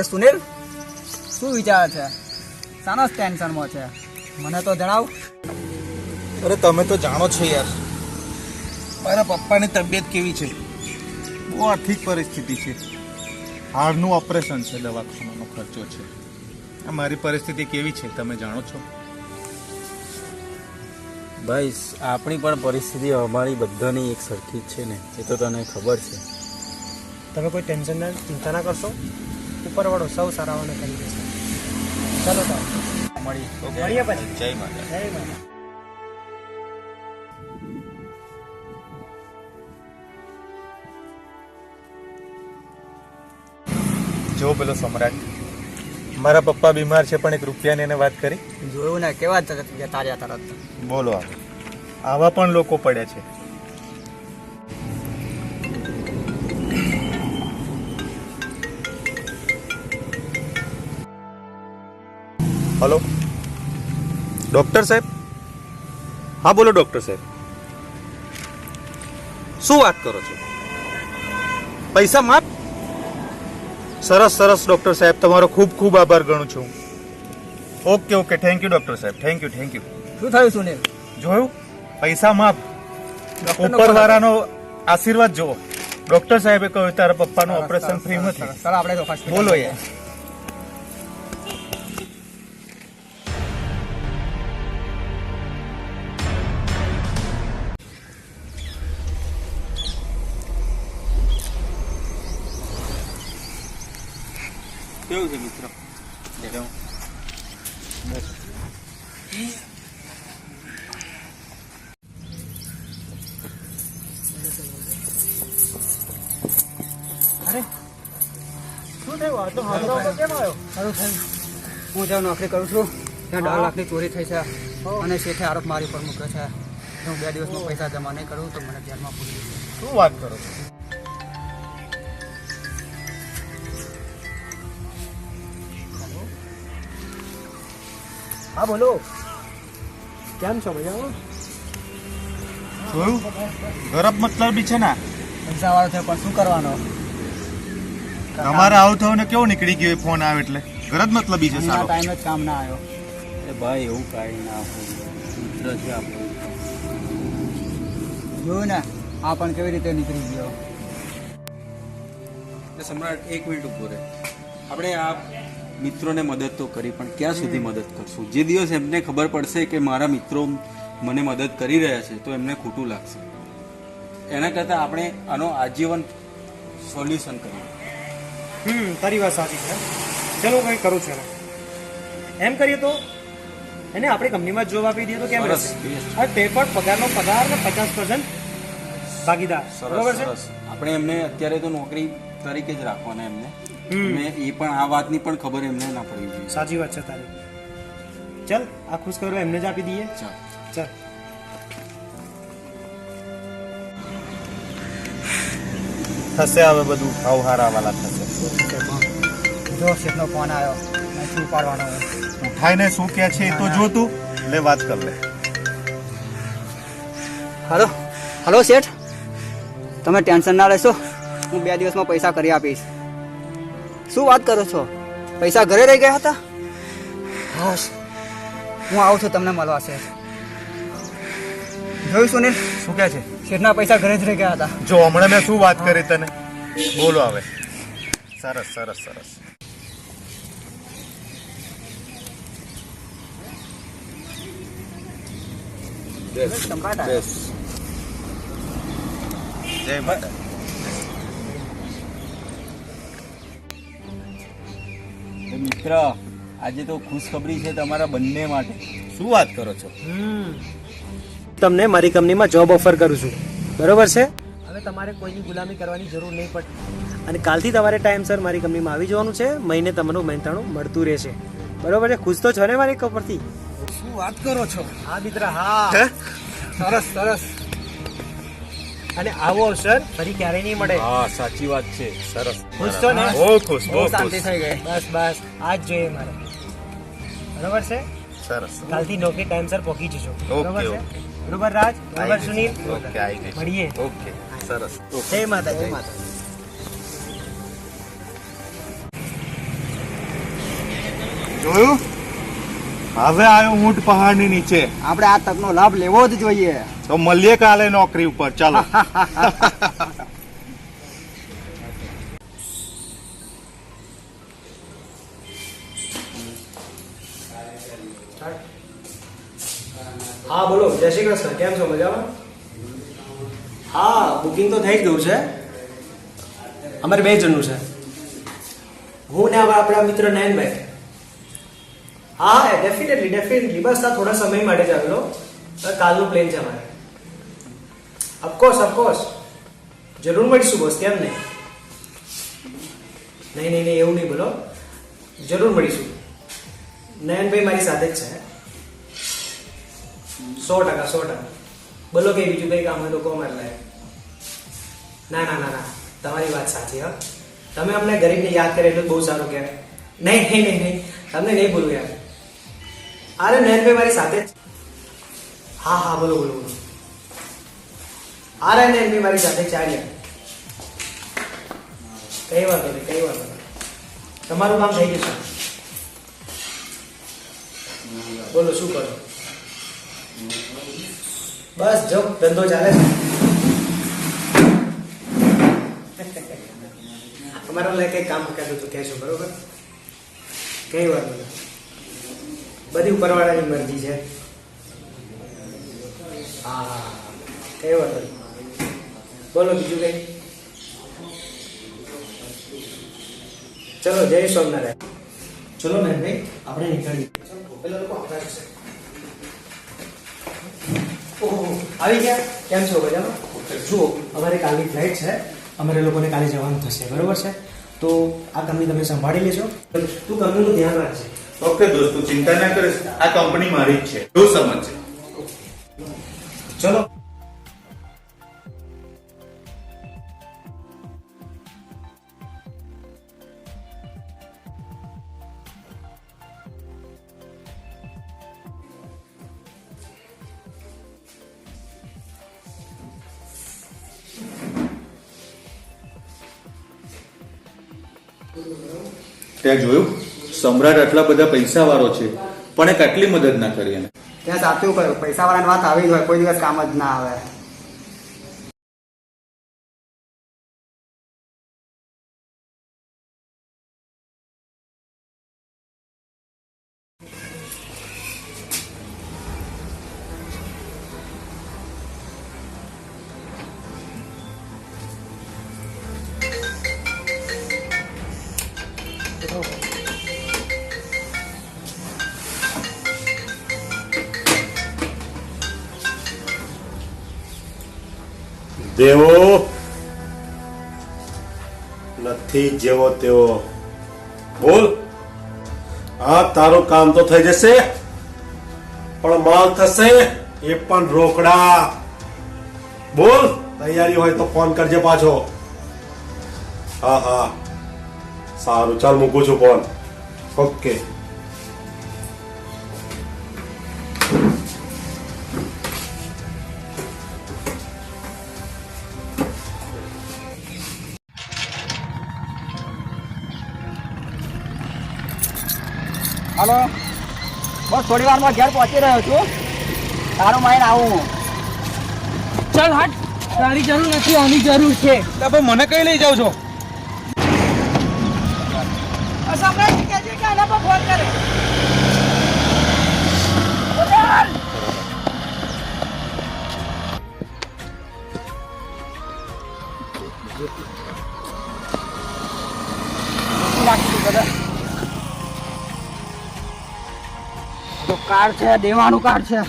અરે સુનિલ શું વિચાર છે? શાના ટેન્શનમાં છે? મને તો જણાવ. અરે તમે તો જાણો છો યાર. મારા પપ્પાની તબિયત કેવી છે? બહુ આર્થિક પરિસ્થિતિ છે. હાડનું ઓપરેશન છે દવાખાનાનો ખર્ચો છે. આ મારી પરિસ્થિતિ કેવી છે તમે જાણો છો? ભાઈ આપણી પણ પરિસ્થિતિ અમારી બધાની એક સરખી જ છે ને એ તો તને ખબર છે. તમે કોઈ ટેન્શન ના ચિંતા ના કરશો? ઉપરવાળો સૌ સારાઓને કરી દેશે. ચાલો તો. મળી. મળીએ પછી. જય માતા જય માતા જો પેલો સમ્રાટ. મારા પપ્પા બીમાર છે પણ એક રૂપિયાની એને વાત કરી. જોયું ને કેવા જતા તાર્યા તરત. બોલો આવે આવા પણ લોકો પડ્યા છે. હલો? ડોક્ટર સાહેબ? હા બોલો ડોક્ટર સાહેબ. શું વાત કરો છો? પૈસા માફ? સરસ સરસ ડોક્ટર સાહેબ તમારો ખૂબ ખૂબ આભાર ગણું છું. Okay okay thank you doctor સાહેબ થેન્ક યુ થેન્ક યુ શું થયું સુનિલ? જોયું? પૈસા માફ. ઉપરવાળાનો આશીર્વાદ જુઓ ડોક્ટર સાહેબે કહ્યું તારા પપ્પાનું ઓપરેશન ફ્રી નથી. બોલો યાર. કેવું છે મિત્ર અરે શું થયું? આ તો હાજરો કેમ આવ્યો સારું થયું. હું જ્યાં નોકરી કરું છું. ત્યાં લાખની ચોરી થઈ છે. અને શેઠે આરોપ મારી ઉપર મૂક્યો છે. હું બે દિવસમાં પૈસા જમા નહીં કરું તો મને ધ્યાનમાં પૂરી શું વાત કરો છો? હા બોલો. કેમ છો મજામાં? જોયું ગરબ મતલબી છે ને? પૈસા વાળો થયો પણ શું કરવાનો? તમારે આવું થયું ને કેવો નીકળી ગયો એ ફોન આવે એટલે? ગરજ મતલબ છે સારો. ટાઈમ જ કામ ના આવ્યો. એ ભાઈ એવું કાંઈ ના મિત્ર છે આપણું. જોયું ને આ પણ કેવી રીતે નીકળી ગયો. સમ્રાટ એક મિનિટ ઊભો રહે. આપણે આ મિત્રોને મદદ તો કરી પણ ક્યાં સુધી મદદ કરશું? જે દિવસ એમને ખબર પડશે કે મારા મિત્રો મને મદદ કરી રહ્યા છે તો એમને ખોટું લાગશે. એના કરતાં આપણે આનો આજીવન સોલ્યુશન કરીએ. હમ તારી વાત સાચી છે. ચલો કંઈ કરું છે એમ કરીએ તો એને આપણી કંપનીમાં જોબ આપી દઈએ તો કેમ રહેશે? તે પણ પગારનો પગાર ને પચાસ પર્સન્ટ ભાગીદાર. બરોબર છે? આપણે એમને અત્યારે તો નોકરી તરીકે જ રાખવાના એમને. હમ. અને એ પણ આ વાતની પણ ખબર એમને ના પડવી જોઈએ સાચી વાત છે તારી. ચલ આ ખુશ કરો એમને જ આપી દઈએ. ચાલ. ચલ. થશે હવે બધું ભાવ હારા વાલા થશે. જો શેઠનો ફોન આવ્યો મેં શું પાડવાનો ઉઠાઈને શું કહે છે એ તો તું. લે વાત કર લે. હલો હલો શેઠ. તમે ટેન્શન ના લેશો. હું બે દિવસમાં પૈસા કરી આપીશ. શું વાત કરો છો? પૈસા ઘરે રહી ગયા હતા? બસ. હું આવું છું તમને મળવા છે જોયું સુનિલ શું કહે છે? શેઠના પૈસા ઘરે જ રહી ગયા હતા. જો હમણાં મેં શું વાત કરી તને? બોલો હવે. સરસ સરસ સરસ. આવ્યો. બેસ. જય માતા મિત્ર આજે તો ખુશખબરી છે તમારા બંને માટે. શું વાત કરો છો? તમને મારી કંપનીમાં જોબ ઓફર કરું છું. બરોબર છે? હવે તમારે કોઈની ગુલામી કરવાની જરૂર નહીં પડે અને કાલથી તમારે ટાઈમસર મારી કંપનીમાં આવી જવાનું છે. મહિને તમારું મહેનતાણું મળતું રહેશે. બરોબર છે? ખુશ તો છો ને મારી કપરથી શું વાત કરો છો? હા મિત્ર હા? સરસ સરસ. અને આવો અવસર ફરી ક્યારેય નહીં મળે. હા સાચી વાત છે. સરસ. ખુશ છો ને? બહુ ખુશ બહુ શાંતિ થઈ ગઈ. બસ બસ. આ જ જોઈએ મારે. બરોબર છે? સરસ. કાલથી નોકરી ટાઈમસર પહોંચી જજો. બરોબર છે? ઓકે. બરોબર રાજ? બરોબર સુનિલ? ઓકે આવી ગઈ મળીએ. ઓકે સરસ. જય માતા જય માતા જોયું? હવે આવ્યો ઊંટ પહાડની નીચે. આપણે આ તકનો લાભ લેવો જ જોઈએ. તો મળીએ કાલે નોકરી ઉપર. ચાલો. હા બોલો. જય શ્રી કૃષ્ણ. કેમ છો? મજામાં? હા બુકિંગ તો થઈ ગયું છે. અમારે બે જણનું છે. હું ને આવા આપણા મિત્ર નયનભાઈ. હા ડેફિનેટલી ડેફિનેટલી બસ, આ થોડા સમય માટે જ આવેલો. કાલનું પ્લેન છે અમારે. અફકોર્સ અફકોર્સ જરૂર મળીશું બોસ કેમ નહીં? નહીં નહીં નહીં, એવું નહીં બોલો. જરૂર મળીશું. નયનભાઈ મારી સાથે જ છે. સો ટકા સો ટકા. બોલો કે બીજું કઈ કામ હોય તો કહો મારે લાયક ના ના ના ના. તમારી વાત સાચી, હા. તમે અમને ગરીબને યાદ કરે એટલું બહુ સારું કહેવાય. નહીં નહીં નહીં નહીં. તમને નહીં બોલું યાર. અરે નયનભાઈ મારી સાથે હા હા, બોલો બોલો બોલો. અરે નયનભાઈ મારી સાથે ચાલ્યા. કઈ વાંધો નહીં, કઈ વાંધો નહીં. તમારું કામ થઈ ગયું બોલો, શું કરો? બસ, જો, ધંધો ચાલે છે. અમારા લાયક કંઈક કામ કરતું તો કહેશો બરોબર? કઈ વાત નહીં. બધી ઉપરવાળાની મરજી છે. હા. કઈ બોલો બીજું કઈ? ચલો જય સોમનારાયણ ચલો ને ભાઈ આપણે નીકળીએ. પેલા લોકો આપણા છે ઓહો આવી ગયા? કેમ છો મજામાં? જુઓ અમારે કાલની ફ્લાઇટ છે. અમારે લોકોને કાલે જવાનું થશે બરોબર છે? તો આ કંપની તમે સંભાળી લેજો. તું કંપનીનું ધ્યાન રાખજે. ઓકે દોસ્તો ચિંતા ના કરીશ આ કંપની મારી જ છે. શું સમજ. છે ચલો. ત્યાં જોયું? સમ્રાટ આટલા બધા પૈસા વાળો છે, પણ એ કેટલી મદદ ના કરી એને. ત્યાં સાચું કહ્યું. પૈસા વાળાની વાત આવી જ હોય, કોઈ દિવસ કામ જ ના આવે. દેવો નથી જેવો તેવો. બોલ. આ તારું કામ તો થઈ જશે. પણ માલ થશે, એ પણ રોકડા. બોલ. તૈયારી હોય તો ફોન કરજે પાછો. હા હા. સારું, ચાલ, મૂકું છું ફોન. ઓકે. હાલો. બસ થોડી વારમાં ઘેર પહોંચી રહ્યો છું. તારું માઇન આવું. ચાલ હાટ. તારી જરૂર નથી આની જરૂર છે. મને કઈ લઈ જાવ છો? તો કાર્ડ છે દેવાનું કાર્ડ છે.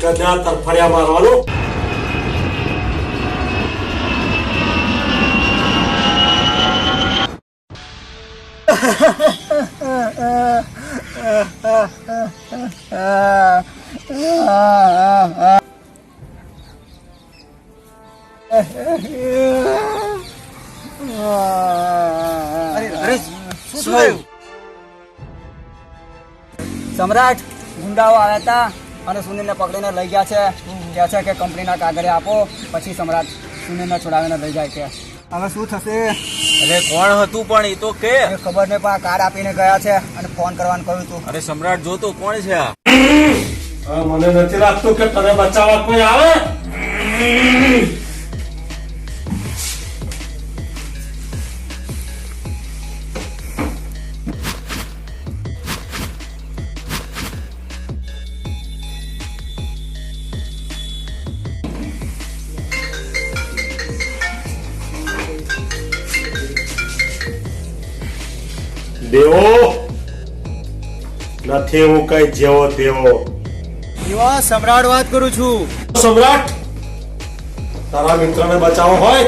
કદા તરફડિયા મારવાનું. સમ્રાટ ગુંડાઓ આવ્યા હતા અને સુનિલને પકડીને લઈ ગયા છે. કહે છે કે કંપનીના કાગળે આપો પછી સમ્રાટ સુનિલને છોડાવીને લઈ જાય છે. હવે શું થશે? અરે કોણ હતું પણ એ તો કે? ખબર નહીં પણ આ કાર આપીને ગયા છે અને ફોન કરવાનું કહ્યું હતું અરે સમ્રાટ જોતો કોણ છે આ? મને નથી લાગતું કે તને બચાવવા કોઈ આવે. દેવો. નથી હું કઈ જેવો તેવો. યુવા સમ્રાટ વાત કરું છું. સમ્રાટ તારા મિત્રને બચાવો હોય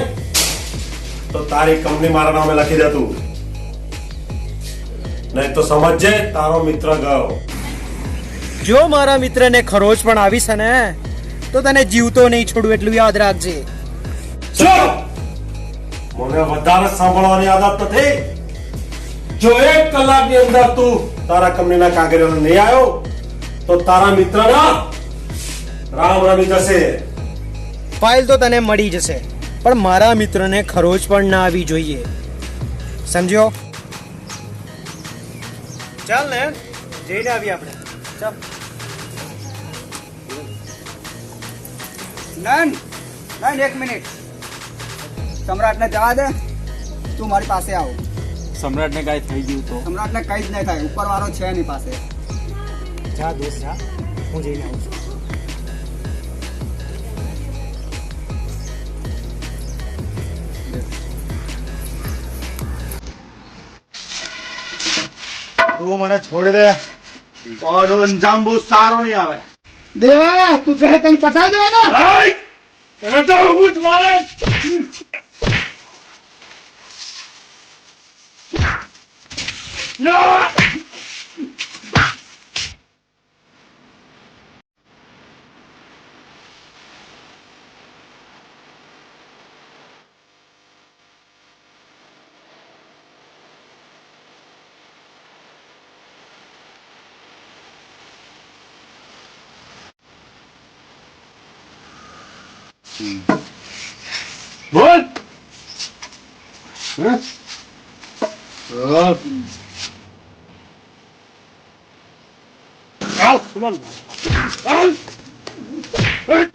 તો તારી કંપની મારા નામે લખી દે તું. નહીં તો સમજજે તારો મિત્ર ગયો. જો મારા મિત્રને ખરોચ પણ આવી છે ને તો તને જીવતો નહીં છોડું એટલું યાદ રાખજે. મને વધારે સાંભળવાની આદત નથી. જો એક કલાકની અંદર તું તારા કંપનીના કાગળિયો નહીં આવ્યો તો તારા મિત્રના રામ રમી જશે. ફાઇલ તો તને મળી જશે, પણ મારા મિત્રને ખરોચ પણ ના આવી જોઈએ. સમજ્યો? ચાલ ને, જઈને આવીએ આપણે. ચાલ. નન નન, એક મિનિટ. સમ્રાટને જવા દે. તું મારી પાસે આવ. સમ્રાટને કાંઈ થઈ ગયું તો? સમ્રાટને કઈ જ નહીં થાય ઉપરવાળો છે એની પાસે. જા દોસ્ત જા. હું જઈને આવું છું. તું મને છોડી દે. તારો અંજામ બહુ સારો નહીં આવે. દેવા તું કહે કઈ પતાવી દે ને એને તો હું જ મારે. બોલ Hop. Al. Ulan. Al. Hey.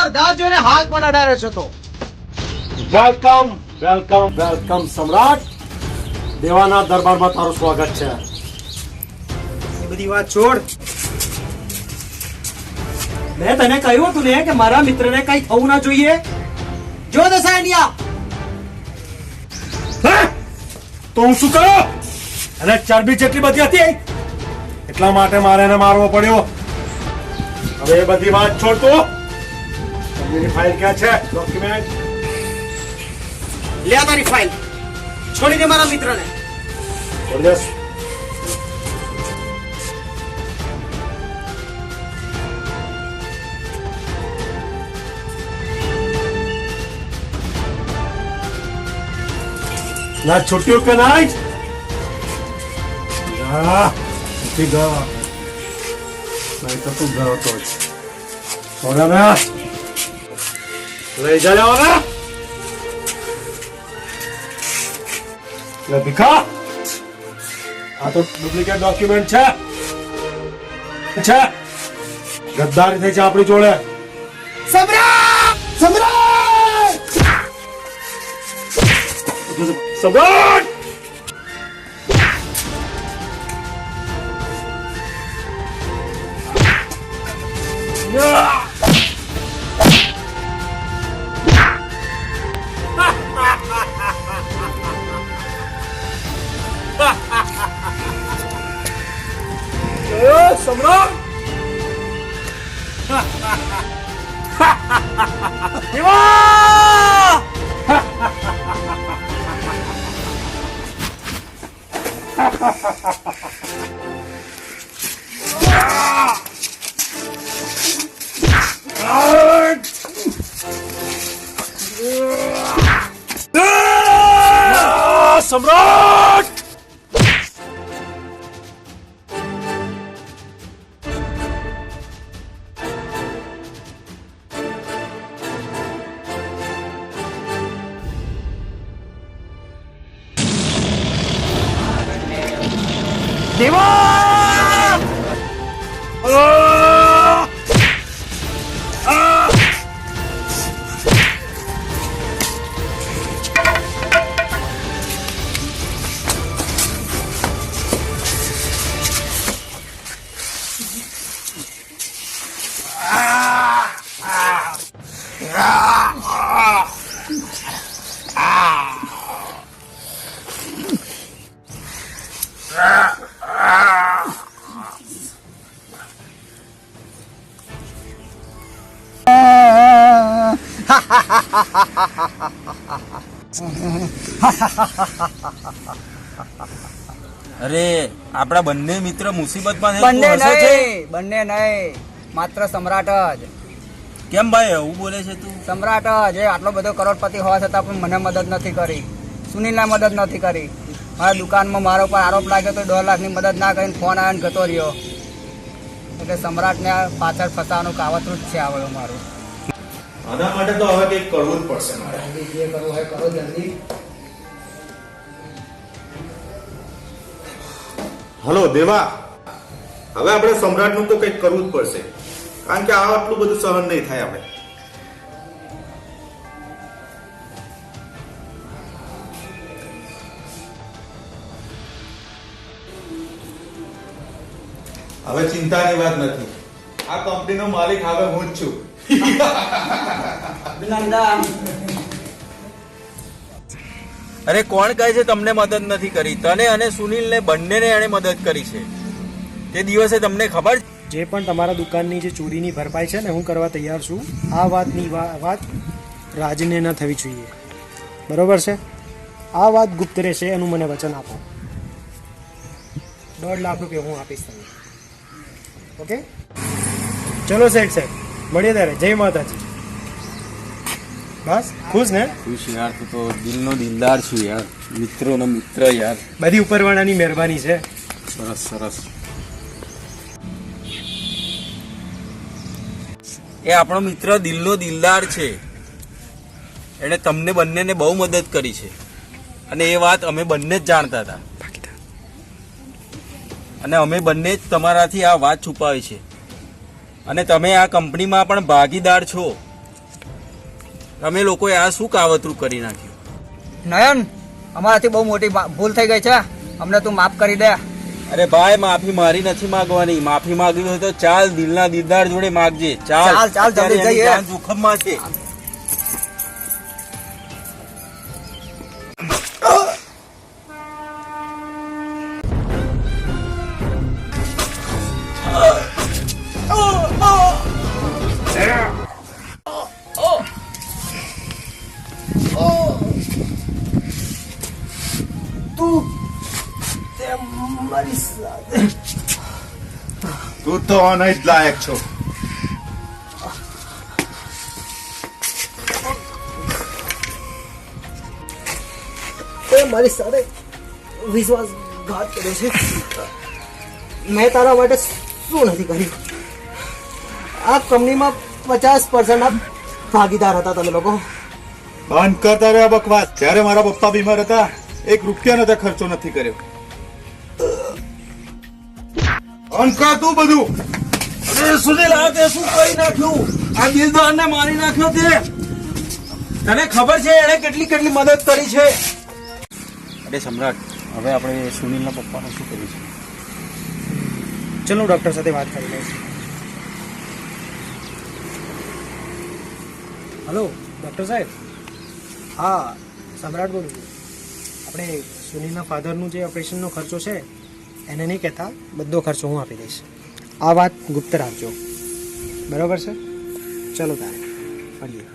ખબરદાર જોઈને હાથ પણ અડાડે છે તો. વેલકમ વેલકમ વેલકમ સમ્રાટ. દેવાના દરબારમાં તારું સ્વાગત છે. બધી વાત છોડ. મેં તને કહ્યું હતું ને કે મારા મિત્રને કઈ થવું ના જોઈએ. જો દશા તો હું શું કરું? અને ચરબી જેટલી બધી હતી એટલા માટે મારે એને મારવો પડ્યો. હવે એ બધી વાત છોડતો એની ફાઇલ ક્યાં છે ડોક્યુમેન્ટ લે આ તારી ફાઇલ છોડી દે મારા મિત્રને બોલ્યસ ના છૂટ્યું કે નહીં જા નથી ગયો નહીં તો તું ગયો તો જ છોડે ને લઈ જા ને ભીખા આ તો ડુપ્લિકેટ ડોક્યુમેન્ટ છે છે ગદ્દારી થઈ છે આપણી જોડે સમ્રાટ સમ્રાટ સમ્રાટ યા! અરે આપણા બંને મિત્ર મુસીબતમાં બંને નહીં બંને નહીં. માત્ર સમ્રાટ જ. કેમ ભાઈ એવું બોલે છે તું? સમ્રાટ જ. આટલો બધો કરોડપતિ હોવા છતાં પણ મને મદદ નથી કરી. સુનિલના મદદ નથી કરી. મારા દુકાનમાં મારા ઉપર આરોપ લાગ્યો તો દોઢ લાખની મદદ ના કરીને ફોન આવીને જતો રહ્યો. એટલે સમ્રાટને પાછળ ફસાવાનું કાવતરું જ છે આવડ્યું મારું. આના માટે તો હવે કંઈક કરવું જ પડશે મારે. જે કરવું હોય કરો જલ્દી. હલો દેવા. હવે આપણે સમ્રાટનું તો કંઈક કરવું જ પડશે. કારણ કે આ આટલું બધું સહન નહીં થાય આપણે. હવે ચિંતાની વાત નથી. આ કંપનીનો માલિક હવે હું જ છું. અભિનંદન. અરે કોણ કહે છે તમને મદદ નથી કરી? તને અને સુનિલને બંનેને એણે મદદ કરી છે. તે દિવસે તમને ખબર જે પણ તમારા દુકાનની જે ચોરીની ભરપાઈ છે ને હું કરવા તૈયાર છું. આ વાતની વા- વાત રાજને ન થવી જોઈએ. બરોબર છે? આ વાત ગુપ્ત રહેશે એનું મને વચન આપો. દોઢ લાખ રૂપિયા હું આપીશ તમને. ઓકે? ચલો સેઠ સાહેબ. મળીએ ત્યારે. જય માતાજી. બસ ખુશ ને? ખુશ યાર તું તો દિલનો દિલદાર છું યાર. મિત્રોનો મિત્ર યાર. બધી ઉપરવાળાની મહેરબાની છે. સરસ સરસ. એ આપણો મિત્ર દિલનો દિલદાર છે. એણે તમને બંનેને બહુ મદદ કરી છે. અને એ વાત અમે બંને જ જાણતા હતા. અને અમે બંને જ તમારાથી આ વાત છુપાવી છે. અને તમે આ કંપનીમાં પણ ભાગીદાર છો. તમે લોકોએ આ શું કાવતરું કરી નાખ્યું? નયન અમારાથી બહુ મોટી ભૂલ થઈ ગઈ છે. અમને તું માફ કરી દે. અરે ભાઈ માફી મારી નથી માંગવાની. માફી માંગવી હોય તો ચાલ દિલના દીદાર જોડે માગજે. ચાલ. ચાલ, ચાલ, જલ્દી જઈએ. જોખમમાં છે. તું તો જ લાયક છો મારી સાથે વિશ્વાસઘાત કર્યો છે. મેં તારા માટે શું નથી કર્યું? આ કંપનીમાં પચાસ પર્સન્ટ ભાગીદાર હતા તમે લોકો. બંધ કરતા રહ્યા બકવાસ. જ્યારે મારા પપ્પા બીમાર હતા એક રૂપિયા નતા ખર્ચો નથી કર્યો. બંધ કર તું બધું. અરે સુનિલ, આ તે શું કરી નાખ્યું? આ દિલદારને મારી નાખ્યો તે. તને ખબર છે એણે કેટલી કેટલી મદદ કરી છે? અરે સમ્રાટ, હવે આપણે સુનિલના પપ્પાનું શું કરીશું ચલો ડૉક્ટર સાથે વાત કરી લઈશ હલો, ડૉક્ટર સાહેબ? હા, સમ્રાટ બોલું છું. આપણે સુનીલના ફાધરનું જે ઓપરેશનનો ખર્ચો છે એને નહીં કહેતા બધો ખર્ચો હું આપી દઈશ. આ વાત ગુપ્ત રાખજો. બરાબર છે? ચલો તારે મળીએ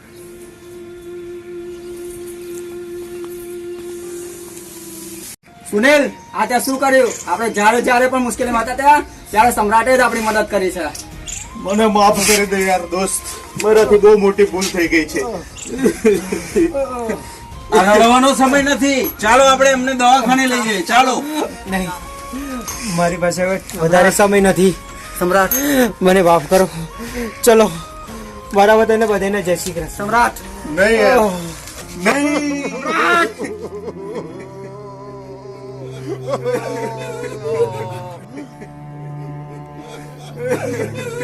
સુનિલ આ ત્યાં શું કર્યું? આપણે જ્યારે જ્યારે પણ મુશ્કેલીમાં હતા ત્યાં ત્યારે સમ્રાટે જ આપણી મદદ કરી છે. મને માફ કરી દે યાર દોસ્ત. મારાથી બહુ મોટી ભૂલ થઈ ગઈ છે. આ રડવાનો સમય નથી. ચાલો આપણે એમને દવાખાને લઈ જઈએ. ચાલો. નહીં. મારી પાસે હવે વધારે સમય નથી. સમ્રાટ. મને માફ કરો. ચલો મારા બધાને બધાને જય શ્રી કૃષ્ણ. સમ્રાટ. નહીં નહીં